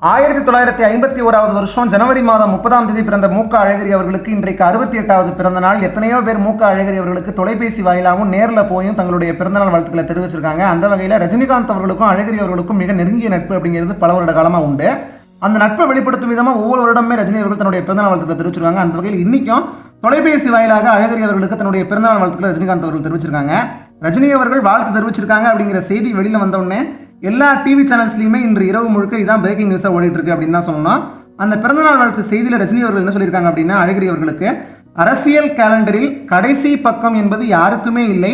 ஆயிரத்தி தொள்ளாயிரத்தி ஐம்பத்தி ஓராவது வருஷம் ஜனவரி மாதம் முப்பதாம் தேதி பிறந்த மூக்க அழகிரி அவர்களுக்கு இன்றைக்கு அறுபத்தி எட்டாவது பிறந்த நாள். எத்தனையோ பேர் மூக்க அழகிரி அவர்களுக்கு தொலைபேசி வாயிலாகவும் நேரில் போயும் தங்களுடைய பிறந்தநாள் வாழ்த்துக்களை தெரிவிச்சிருக்காங்க. அந்த வகையில் ரஜினிகாந்த் அவர்களுக்கும் அழகிரி அவர்களுக்கும் மிக நெருங்கிய நட்பு அப்படிங்கிறது பல வருட காலமாக உண்டு. அந்த நட்பை வெளிப்படுத்தும் விதமாக ஒவ்வொரு வருடமே ரஜினி அவர்கள் தன்னுடைய பிறந்தநாள் வாழ்த்துக்களை தெரிவிச்சிருக்காங்க. அந்த வகையில் இன்றைக்கும் தொலைபேசி வாயிலாக அழகிரி அவர்களுக்கு தன்னுடைய பிறந்தநாள் வாழ்த்துக்களை ரஜினிகாந்த் அவர்கள் தெரிவிச்சிருக்காங்க. ரஜினி அவர்கள் வாழ்த்து தெரிவிச்சிருக்காங்க அப்படிங்கிற செய்தி வெளியில் வந்தோடனே எல்லா டிவி சேனல்ஸ்லையுமே இன்று இரவு முழுக்க இதான் பிரேக்கிங் நியூஸாக ஓடிட்டு இருக்கு அப்படின்னு தான் சொன்னோம் அந்த பிறந்தநாள் வாழ்த்து செய்தியில் ரஜினி அவர்கள் என்ன சொல்லியிருக்காங்க அப்படின்னா அழகிரி அவர்களுக்கு அரசியல் கேலண்டரில் கடைசி பக்கம் என்பது யாருக்குமே இல்லை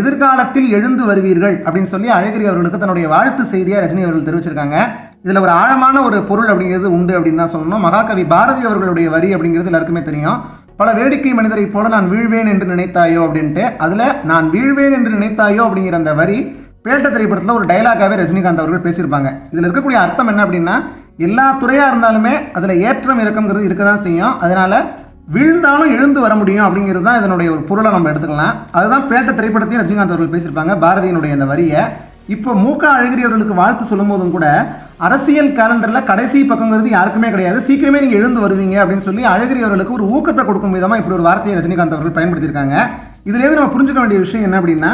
எதிர்காலத்தில் எழுந்து வருவீர்கள் அப்படின்னு சொல்லி அழகிரி அவர்களுக்கு தன்னுடைய வாழ்த்து செய்தியை ரஜினி அவர்கள் தெரிவிச்சிருக்காங்க. இதில் ஒரு ஆழமான ஒரு பொருள் அப்படிங்கிறது உண்டு அப்படின்னு தான் சொல்லணும். மகாகவி பாரதி அவர்களுடைய வரி அப்படிங்கிறது எல்லாருக்குமே தெரியும். பல வேடிக்கை மனிதரை போல நான் வீழ்வேன் என்று நினைத்தாயோ அப்படின்ட்டு. அதில் நான் வீழ்வேன் என்று நினைத்தாயோ அப்படிங்கிற அந்த வரி பேட்ட திரைப்படத்தில் ஒரு டைலாகாகவே ரஜினிகாந்த் அவர்கள் பேசியிருப்பாங்க. இதில் இருக்கக்கூடிய அர்த்தம் என்ன அப்படின்னா எல்லா துறையாக இருந்தாலுமே அதில் ஏற்றம் இறக்கங்கிறது இருக்க தான் செய்யும். அதனால் விழுந்தாலும் எழுந்து வர முடியும் அப்படிங்கிறது தான் இதனுடைய ஒரு பொருளை நம்ம எடுத்துக்கலாம். அதுதான் பேட்ட திரைப்படத்தையும் ரஜினிகாந்த் அவர்கள் பேசியிருப்பாங்க. பாரதியினுடைய அந்த வரியை. இப்போ மூக்க அழகிரி அவர்களுக்கு வாழ்த்து சொல்லும் போதும் கூட அரசியல் கேலண்டரில் கடைசி பக்கங்கிறது யாருக்குமே கிடையாது. சீக்கிரமே நீங்கள் எழுந்து வருவீங்க அப்படின்னு சொல்லி அழகிரி அவர்களுக்கு ஒரு ஊக்கத்தை கொடுக்கும் விதமாக இப்படி ஒரு வார்த்தையை ரஜினிகாந்த் அவர்கள் பயன்படுத்தியிருக்காங்க. இதுலேருந்து நம்ம புரிஞ்சுக்க வேண்டிய விஷயம் என்ன அப்படின்னா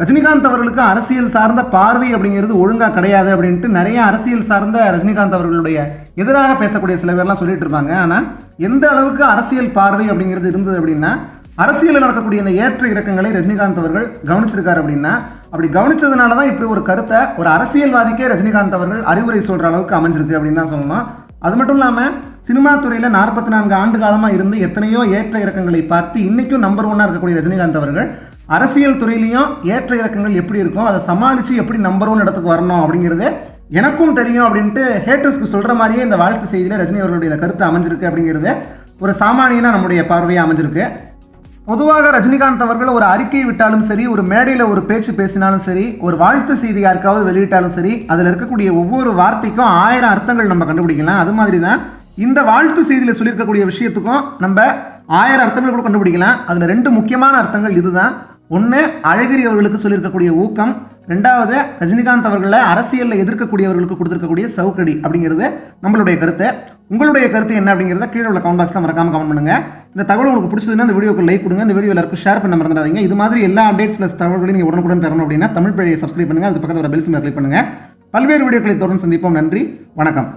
ரஜினிகாந்த் அவர்களுக்கு அரசியல் சார்ந்த பார்வை அப்படிங்கிறது ஒழுங்காக கிடையாது அப்படின்ட்டு நிறைய அரசியல் சார்ந்த ரஜினிகாந்த் அவர்களுடைய எதிராக பேசக்கூடிய சில பேர்லாம் சொல்லிட்டு இருப்பாங்க. ஆனால் எந்த அளவுக்கு அரசியல் பார்வை அப்படிங்கிறது இருந்தது அப்படின்னா அரசியலில் நடக்கக்கூடிய இந்த ஏற்ற இறக்கங்களை ரஜினிகாந்த் அவர்கள் கவனிச்சிருக்காரு அப்படின்னா அப்படி கவனிச்சதுனால தான் இப்படி ஒரு கருத்தை ஒரு அரசியல்வாதிக்கே ரஜினிகாந்த் அவர்கள் அறிவுரை சொல்கிற அளவுக்கு அமைஞ்சிருக்கு அப்படின்னு தான் சொல்லணும். அது மட்டும் இல்லாமல் சினிமா துறையில் நாற்பத்தி நான்கு ஆண்டு காலமாக இருந்து எத்தனையோ ஏற்ற இறக்கங்களை பார்த்து இன்றைக்கும் நம்பர் ஒன்னாக இருக்கக்கூடிய ரஜினிகாந்த் அவர்கள் அரசியல் துறையிலையும் ஏற்ற இறக்கங்கள் எப்படி இருக்கும் அதை சமாளித்து எப்படி நம்பர் ஒன் இடத்துக்கு வரணும் அப்படிங்கிறது எனக்கும் தெரியும் அப்படின்ட்டு ஹேட்டர்ஸ்க்கு சொல்கிற மாதிரியே இந்த வாழ்த்து செய்தியில் ரஜினி அவர்களுடைய கருத்து அமைஞ்சிருக்கு அப்படிங்கிறது ஒரு சாமானியனாக நம்முடைய பார்வையாக அமைஞ்சிருக்கு. பொதுவாக ரஜினிகாந்த் அவர்கள் ஒரு அறிக்கை விட்டாலும் சரி ஒரு மேடையில் ஒரு பேச்சு பேசினாலும் சரி ஒரு வாழ்த்து செய்தி யாருக்காவது வெளியிட்டாலும் சரி அதில் இருக்கக்கூடிய ஒவ்வொரு வார்த்தைக்கும் ஆயிரம் அர்த்தங்கள் நம்ம கண்டுபிடிக்கலாம். அது மாதிரி தான் இந்த வாழ்த்து செய்தியில் சொல்லியிருக்கக்கூடிய விஷயத்துக்கும் நம்ம ஆயிரம் அர்த்தங்கள் கூட கண்டுபிடிக்கலாம். அதில் ரெண்டு முக்கியமான அர்த்தங்கள் இதுதான். ஒன்று அழகிரி அவர்களுக்கு சொல்லியிருக்கக்கூடிய ஊக்கம். ரெண்டாவது ரஜினிகாந்த் அவர்களை அரசியலில் எதிர்க்கக்கூடியவர்களுக்கு கொடுத்துருக்கக்கூடிய சவுக்கடி அப்படிங்கிறது நம்மளுடைய கருத்து. உங்களுடைய கருத்து என்ன அப்படிங்கிறத கீழே உள்ள கமெண்ட் பாக்ஸில் மறக்காம கமெண்ட் பண்ணுங்க. இந்த தகவல் உங்களுக்கு பிடிச்சதுன்னா இந்த வீடியோக்கு லைக் கொடுங்க. இந்த வீடியோ எல்லாருக்கும் ஷேர் பண்ண மறந்துடாதீங்க. இது மாதிரி எல்லா அப்டேட்ஸ் ப்ளஸ் தகவல்களையும் நீங்கள் உடனுக்குடன் பெறணும் அப்படின்னா தமிழ் பழைய சப்ஸ்கிரைப் பண்ணுங்கள் அது பக்கத்தில் ஒரு பெல்ஸ் மேலே கிளிக் பண்ணுங்கள் பல்வேறு வீடியோக்களை தொடர்ந்து சந்திப்போம். நன்றி. வணக்கம்.